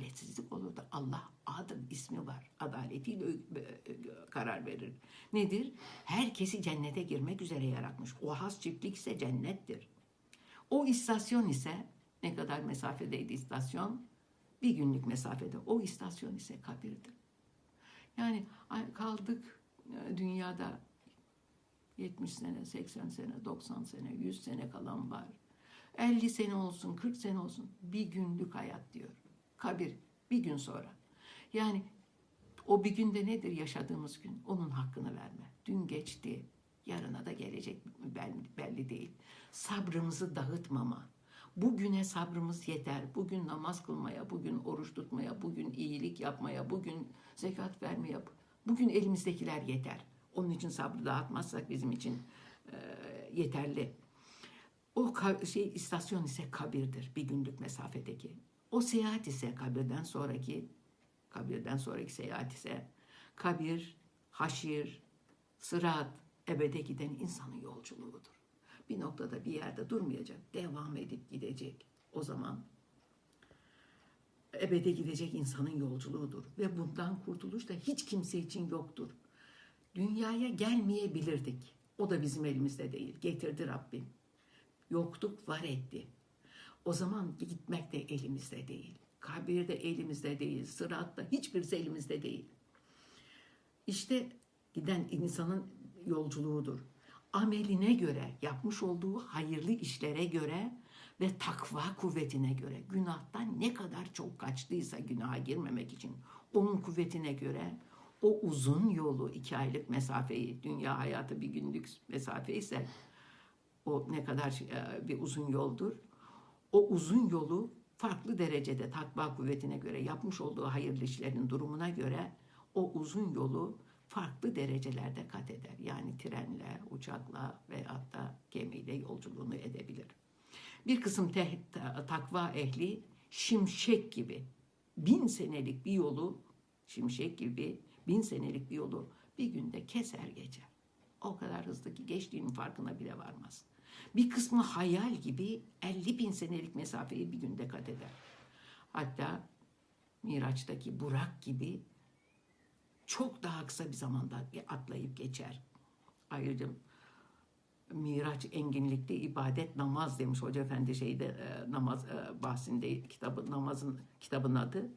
adaletsizlik olur da Allah adil ismi var. Adaletiyle karar verir. Nedir? Herkesi cennete girmek üzere yaratmış. O has çiftlik ise cennettir. O istasyon ise ne kadar mesafedeydi istasyon? Bir günlük mesafede. O istasyon ise kabirdir. Yani kaldık e, dünyada 70 sene, 80 sene, 90 sene, 100 sene kalan var. 50 sene olsun, 40 sene olsun bir günlük hayat diyor. Kabir bir gün sonra. Yani o bir günde nedir yaşadığımız gün? Onun hakkını verme. Dün geçti, yarına da gelecek belli, değil. Sabrımızı dağıtmama. Bugüne sabrımız yeter. Bugün namaz kılmaya, bugün oruç tutmaya, bugün iyilik yapmaya, bugün zekat vermeye. Bugün elimizdekiler yeter. Onun için sabrı dağıtmazsak bizim için e, yeterli. O şey istasyon ise kabirdir bir günlük mesafedeki. O seyahat ise kabirden sonraki kabirden sonraki seyahat ise kabir, haşir, sırat, ebede giden insanın yolculuğudur. Bir noktada bir yerde durmayacak, devam edip gidecek. O zaman ebede gidecek insanın yolculuğudur ve bundan kurtuluş da hiç kimse için yoktur. Dünyaya gelmeyebilirdik. O da bizim elimizde değil. Getirdi Rabbim. Yoktuk var etti. O zaman gitmek de elimizde değil. Kabir de elimizde değil. Sırat da hiçbirisi elimizde değil. İşte giden insanın yolculuğudur. Ameline göre, yapmış olduğu hayırlı işlere göre ve takva kuvvetine göre, günahtan ne kadar çok kaçtıysa günaha girmemek için onun kuvvetine göre o uzun yolu, iki aylık mesafeyi, dünya hayatı bir günlük mesafe ise o ne kadar e, bir uzun yoldur. O uzun yolu farklı derecede takva kuvvetine göre yapmış olduğu hayırlı işlerin durumuna göre o uzun yolu farklı derecelerde kat eder. Yani trenle, uçakla veyahut da gemiyle yolculuğunu edebilir. Bir kısım takva ehli şimşek gibi bin senelik bir yolu şimşek gibi bin senelik bir yolu bir günde keser geçer. O kadar hızlı ki geçtiğinin farkına bile varmaz. Bir kısmı hayal gibi 50 bin senelik mesafeyi bir günde kat eder. Hatta Miraç'taki Burak gibi çok daha kısa bir zamanda atlayıp geçer. Ayrıca Miraç enginlikte ibadet namaz demiş Hoca Efendi şeyde e, namaz e, bahsinde kitabı namazın kitabın adı.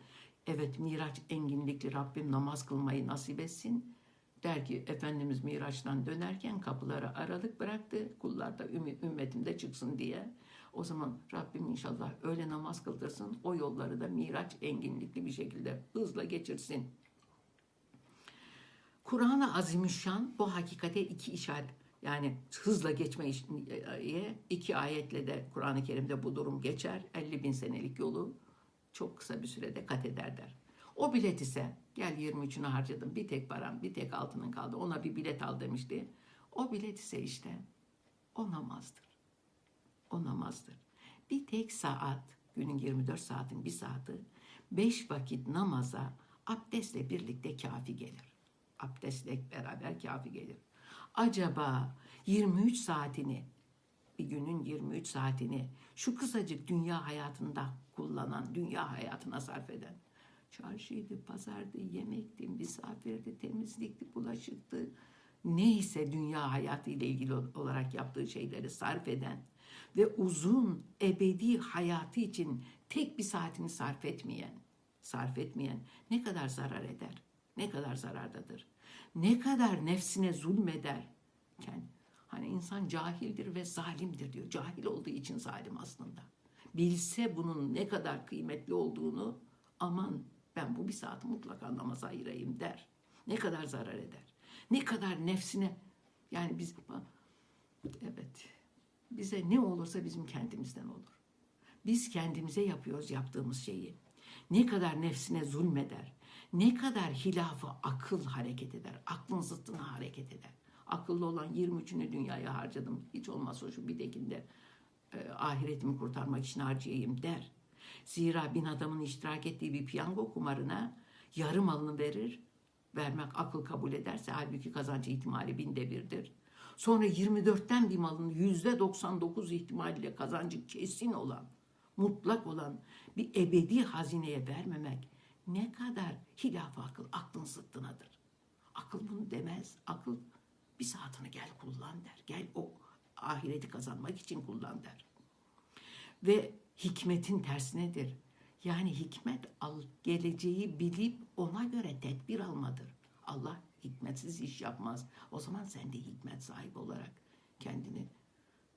Evet Miraç enginlikli Rabbim namaz kılmayı nasip etsin. Der ki Efendimiz Miraç'tan dönerken kapıları aralık bıraktı. Kullar da ümmetimde çıksın diye. O zaman Rabbim inşallah öyle namaz kıldırsın. O yolları da Miraç enginlikli bir şekilde hızla geçirsin. Kur'an-ı Azimüşşan bu hakikate iki işaret yani hızla geçme işe iki ayetle de Kur'an-ı Kerim'de bu durum geçer. 50 bin senelik yolu çok kısa bir sürede kat eder der. O bilet ise gel 23'ünü harcadım bir tek param bir tek altının kaldı ona bir bilet al demişti. O bilet ise işte o namazdır. O namazdır. Bir tek saat, günün 24 saatin bir saati, beş vakit namaza abdestle birlikte kafi gelir. Abdestle beraber kafi gelir. Acaba 23 saatini, bir günün 23 saatini şu kısacık dünya hayatında kullanan, dünya hayatına sarf eden, çarşıydı, pazardı, yemekti, misafirdi, temizlikti, bulaşıktı, neyse dünya hayatı ile ilgili olarak yaptığı şeyleri sarf eden ve uzun ebedi hayatı için tek bir saatini sarf etmeyen, sarf etmeyen ne kadar zarar eder? Ne kadar zarardadır? Ne kadar nefsine zulmeder? Yani hani insan cahildir ve zalimdir diyor. Cahil olduğu için zalim aslında. Bilse bunun ne kadar kıymetli olduğunu aman ben bu bir saati mutlaka namaza ayırayım der. Ne kadar zarar eder? Ne kadar nefsine yani biz evet bize ne olursa bizim kendimizden olur. Biz kendimize yapıyoruz yaptığımız şeyi. Ne kadar nefsine zulmeder, ne kadar hilafı akıl hareket eder, aklın zıttına hareket eder. Akıllı olan 23'ünü dünyaya harcadım. Hiç olmazsa şu bir tekinde e, ahiretimi kurtarmak için harcayayım der. Zira bin adamın iştirak ettiği bir piyango kumarına yarım alını verir, vermek akıl kabul ederse halbuki kazancı ihtimali binde birdir. Sonra 24'ten bir malın yüzde 99 ihtimaliyle kazancı kesin olan mutlak olan bir ebedi hazineye vermemek ne kadar hilaf akıl, aklın zıttınadır. Akıl bunu demez. Akıl bir saatini gel kullan der. Gel o ahireti kazanmak için kullan der. Ve hikmetin tersinedir. Yani hikmet al, geleceği bilip ona göre tedbir almadır. Allah hikmetsiz iş yapmaz. O zaman sen de hikmet sahibi olarak kendini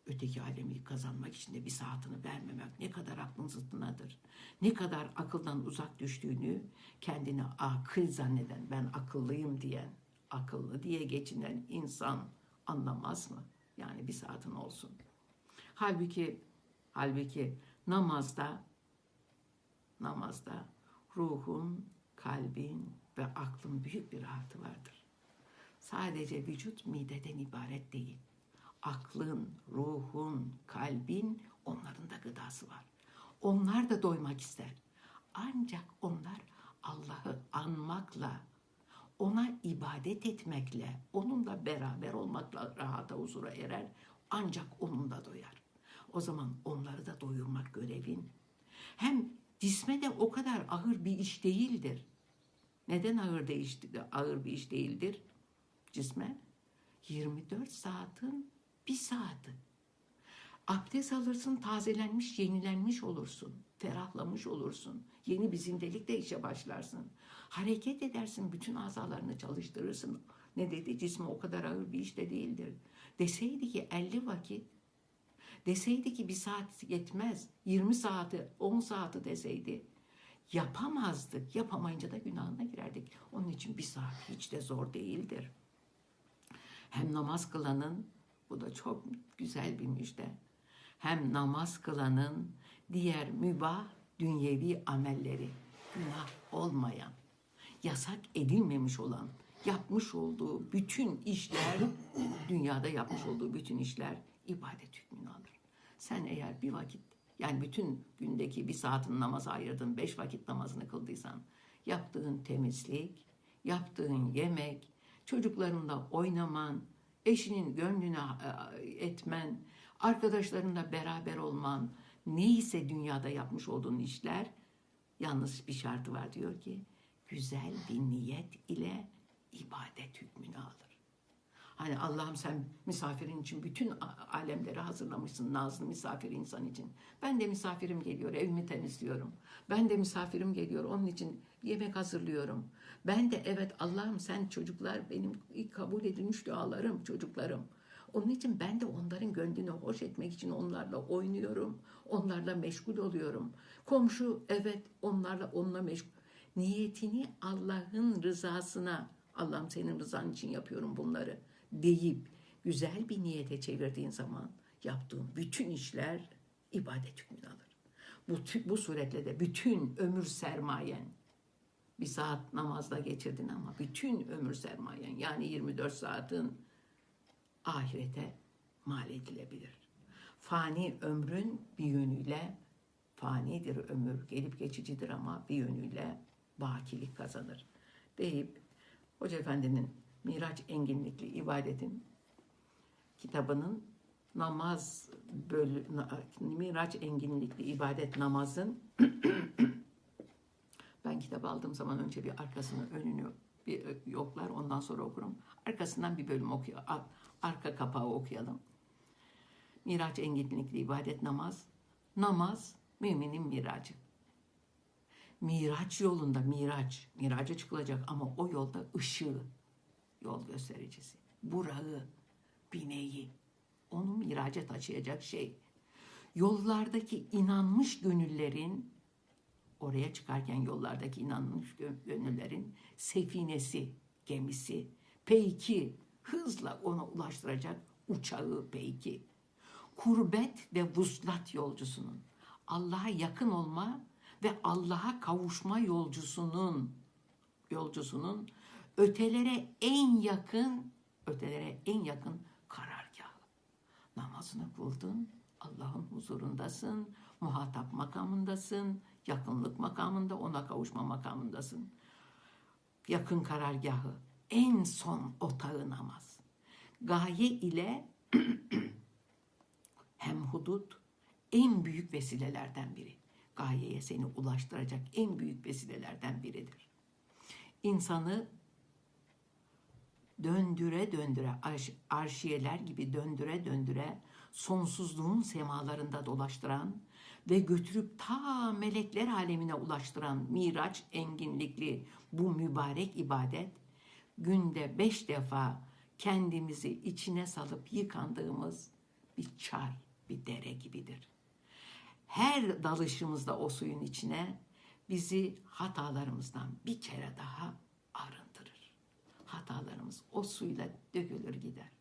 öteki alemi kazanmak için de bir saatini vermemek ne kadar aklın zıttınadır. Ne kadar akıldan uzak düştüğünü kendini akıl zanneden, ben akıllıyım diyen, akıllı diye geçinen insan anlamaz mı? Yani bir saatin olsun. Halbuki halbuki namazda namazda ruhun, kalbin ve aklın büyük bir rahatı vardır. Sadece vücut mideden ibaret değil. Aklın, ruhun, kalbin onların da gıdası var. Onlar da doymak ister. Ancak onlar Allah'ı anmakla, ona ibadet etmekle, onunla beraber olmakla rahata huzura erer. Ancak onunla doyar. O zaman onları da doyurmak görevin. Hem cisme de o kadar ağır bir iş değildir. Neden ağır, değişti, ağır bir iş değildir cisme? 24 saatin bir saati. Abdest alırsın, tazelenmiş, yenilenmiş olursun. Ferahlamış olursun. Yeni bir zindelikle işe başlarsın. Hareket edersin, bütün azalarını çalıştırırsın. Ne dedi? Cisme o kadar ağır bir iş de değildir. Deseydi ki 50 vakit, deseydi ki bir saat yetmez, 20 saati, 10 saati deseydi, yapamazdık. Yapamayınca da günahına girerdik. Onun için bir saat hiç de zor değildir. Hem namaz kılanın, bu da çok güzel bir müjde. Hem namaz kılanın diğer mübah dünyevi amelleri, günah olmayan, yasak edilmemiş olan, yapmış olduğu bütün işler, dünyada yapmış olduğu bütün işler ibadet hükmünü alır. Sen eğer bir vakit, yani bütün gündeki bir saatin namaza ayırdın, beş vakit namazını kıldıysan, yaptığın temizlik, yaptığın yemek, çocuklarınla oynaman, eşinin gönlünü e, etmen, arkadaşlarınla beraber olman, neyse dünyada yapmış olduğun işler, yalnız bir şartı var diyor ki, güzel bir niyet ile ibadet hükmünü alır. Hani Allah'ım sen misafirin için bütün alemleri hazırlamışsın nazlı misafir insan için. Ben de misafirim geliyor evimi temizliyorum. Ben de misafirim geliyor onun için yemek hazırlıyorum. Ben de evet Allah'ım sen çocuklar benim kabul edilmiş dualarım çocuklarım. Onun için ben de onların gönlünü hoş etmek için onlarla oynuyorum. Onlarla meşgul oluyorum. Komşu evet onlarla onunla meşgul. Niyetini Allah'ın rızasına Allah'ım senin rızan için yapıyorum bunları deyip güzel bir niyete çevirdiğin zaman yaptığın bütün işler ibadet hükmünü alır. Bu, bu suretle de bütün ömür sermayen bir saat namazda geçirdin ama bütün ömür sermayen yani 24 saatin ahirete mal edilebilir. Fani ömrün bir yönüyle fanidir ömür, gelip geçicidir ama bir yönüyle bakilik kazanır deyip Hoca Efendi'nin Miraç Enginlikli ibadetin kitabının namaz bölü, Miraç Enginlikli ibadet namazın ben kitap aldığım zaman önce bir arkasını önünü bir yoklar ondan sonra okurum. Arkasından bir bölüm okuyor. Arka kapağı okuyalım. Miraç enginlikli ibadet namaz. Namaz müminin miracı. Miraç yolunda miraç, miraca çıkılacak ama o yolda ışığı, yol göstericisi, burağı, bineği, onu miraca taşıyacak şey. Yollardaki inanmış gönüllerin, oraya çıkarken yollardaki inanmış gönüllerin sefinesi, gemisi, peyki, hızla ona ulaştıracak uçağı peyki. Kurbet ve vuslat yolcusunun, Allah'a yakın olma ve Allah'a kavuşma yolcusunun yolcusunun ötelere en yakın ötelere en yakın karargahı. Namazını kıldın, Allah'ın huzurundasın, muhatap makamındasın, yakınlık makamında, ona kavuşma makamındasın. Yakın karargahı, en son otağı namaz. Gaye ile hem hudut, en büyük vesilelerden biri. Gayeye seni ulaştıracak en büyük vesilelerden biridir. İnsanı döndüre döndüre arş- arşiyeler gibi döndüre döndüre sonsuzluğun semalarında dolaştıran ve götürüp ta melekler alemine ulaştıran miraç enginlikli bu mübarek ibadet günde beş defa kendimizi içine salıp yıkandığımız bir çay, bir dere gibidir. Her dalışımızda o suyun içine bizi hatalarımızdan bir kere daha arındırır. Hatalarımız o suyla dökülür gider.